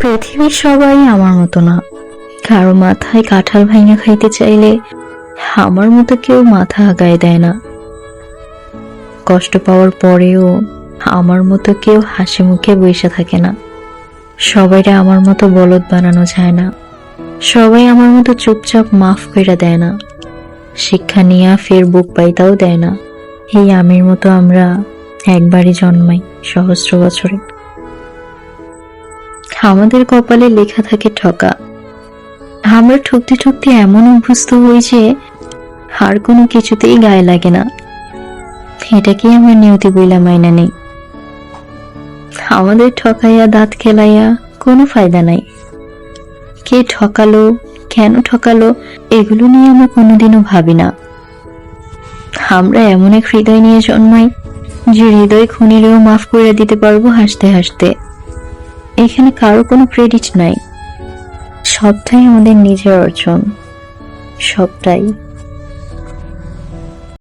পৃথিবীর সবাই আমার মতো না। কারও মাথায় কাঁঠাল ভাঙা খাইতে চাইলে আমার মতো কেউ মাথা আগায় দেয় না। কষ্ট পাওয়ার পরেও আমার মতো কেউ হাসি মুখে বসে থাকে না। সবাইরে আমার মতো বলদ বানানো যায় না। সবাই আমার মতো চুপচাপ মাফ করে দেয় না। শিক্ষা নিয়ে ফের বুক পাইতাও দেয় না। এই আমির মতো আমরা একবারই জন্মাই সহস্র বছরে। আমাদের কপালে লেখা থাকে ঠকা। আমরা ঠকতে ঠকতে এমন অভ্যস্ত হই যে আর কোনো কিছুতেই গায়ে লাগে না। এটাকেই আমার নিয়তি বইলা মাইনা নেই। আমাদের ঠকাইয়া দাঁত খেলাইয়া কোনো ফায়দা নাই। কে ঠকালো, কেন ঠকালো, এগুলো নিয়ে আমরা কোনোদিনও ভাবি না। আমরা এমন এক হৃদয় নিয়ে জন্মাই যে হৃদয় খুনিরেও মাফ করে দিতে পারব হাসতে হাসতে। এখানে কারও কোনো ক্রেডিট নাই। সবটাই আমাদের নিজের অর্জন। সবটাই।